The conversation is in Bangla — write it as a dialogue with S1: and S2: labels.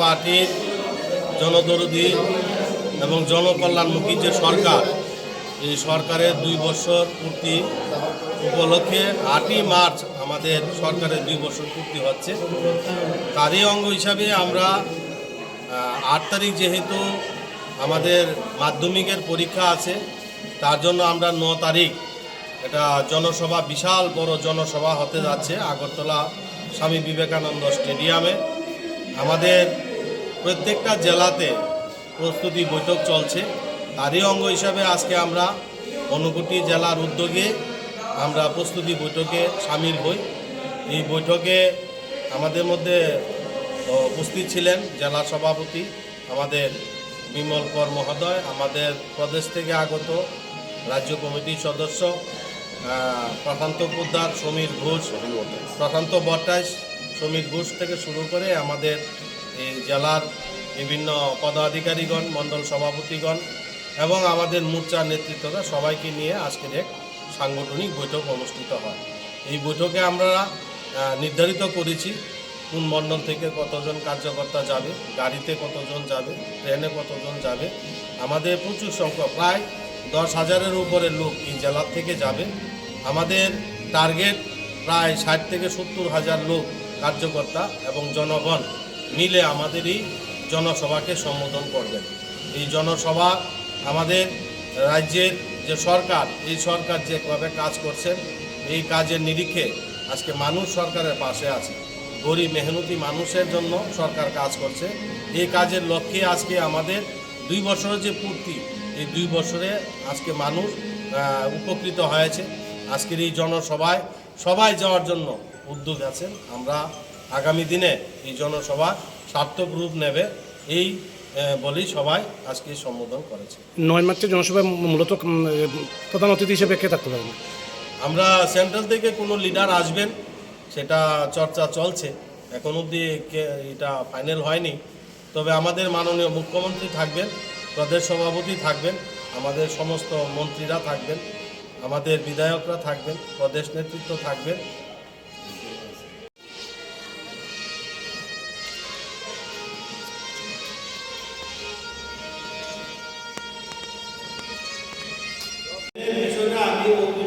S1: পার্টির জনদরদি এবং জনকল্যাণমুখী যে সরকার, এই সরকারের দুই বছর পূর্তি উপলক্ষে আটই মার্চ আমাদের সরকারের দুই বছর পূর্তি হচ্ছে। তারই অঙ্গ হিসাবে আমরা আট তারিখ যেহেতু আমাদের মাধ্যমিকের পরীক্ষা আছে, তার জন্য আমরা ন তারিখ এটা জনসভা, বিশাল বড় জনসভা হতে যাচ্ছে আগরতলা স্বামী বিবেকানন্দ স্টেডিয়ামে। আমাদের প্রত্যেকটা জেলাতে প্রস্তুতি বৈঠক চলছে। তারই অঙ্গ হিসাবে আজকে আমরা অনুকুটি জেলার উদ্যোগে আমরা প্রস্তুতি বৈঠকে সামিল হই। এই বৈঠকে আমাদের মধ্যে উপস্থিত ছিলেন জেলা সভাপতি আমাদের বিমল কর মহোদয়, আমাদের প্রদেশ থেকে আগত রাজ্য কমিটির সদস্য প্রশান্ত পোদ্দার, সমীর ঘোষ, প্রশান্ত বট্টাইশ সমীর ঘোষ থেকে শুরু করে আমাদের এই জেলার বিভিন্ন পদাধিকারীগণ, মণ্ডল সভাপতিগণ এবং আমাদের মোর্চার নেতৃত্বরা সবাইকে নিয়ে আজকের এক সাংগঠনিক বৈঠক অনুষ্ঠিত হয়। এই বৈঠকে আমরা নির্ধারিত করেছি কোন মণ্ডল থেকে কতজন কার্যকর্তা যাবে, গাড়িতে কতজন যাবে, ট্রেনে কতজন যাবে। আমাদের প্রচুর সংখ্যক, প্রায় দশ হাজারের উপরে লোক এই জেলার থেকে যাবে। আমাদের টার্গেট প্রায় ষাট থেকে সত্তর হাজার লোক কার্যকর্তা এবং জনগণ মিলে আমাদের এই জনসভাকে সম্বোধন করবেন। এই জনসভা আমাদের রাজ্যের যে সরকার, এই সরকার যেভাবে কাজ করছেন, এই কাজের নিরিখে আজকে মানুষ সরকারের পাশে আছে। গরিব, মেহনতি মানুষের জন্য সরকার কাজ করছে। এই কাজের লক্ষ্যে আজকে আমাদের দুই বছরের যে পূর্তি, এই দুই বছরে আজকে মানুষ উপকৃত হয়েছে। আজকের এই জনসভায় সবাই যাওয়ার জন্য উদ্যোগ আছেন আমরা আগামী দিনে এই জনসভা সার্থক রূপ নেবে এই বলেই সবাই আজকে সম্বোধন করেছে।
S2: নয় মার্চের জনসভায় মূলত প্রধান অতিথি হিসেবে কে থাকতে পারেন?
S1: আমরা সেন্ট্রাল থেকে কোনো লিডার আসবেন সেটা চর্চা চলছে। এখন অবধি এটা ফাইনাল হয়নি। তবে আমাদের মাননীয় মুখ্যমন্ত্রী থাকবেন প্রদেশ সভাপতি থাকবেন আমাদের সমস্ত মন্ত্রীরা থাকবেন আমাদের বিধায়করা থাকবেন প্রদেশ নেতৃত্ব থাকবেন। saber ou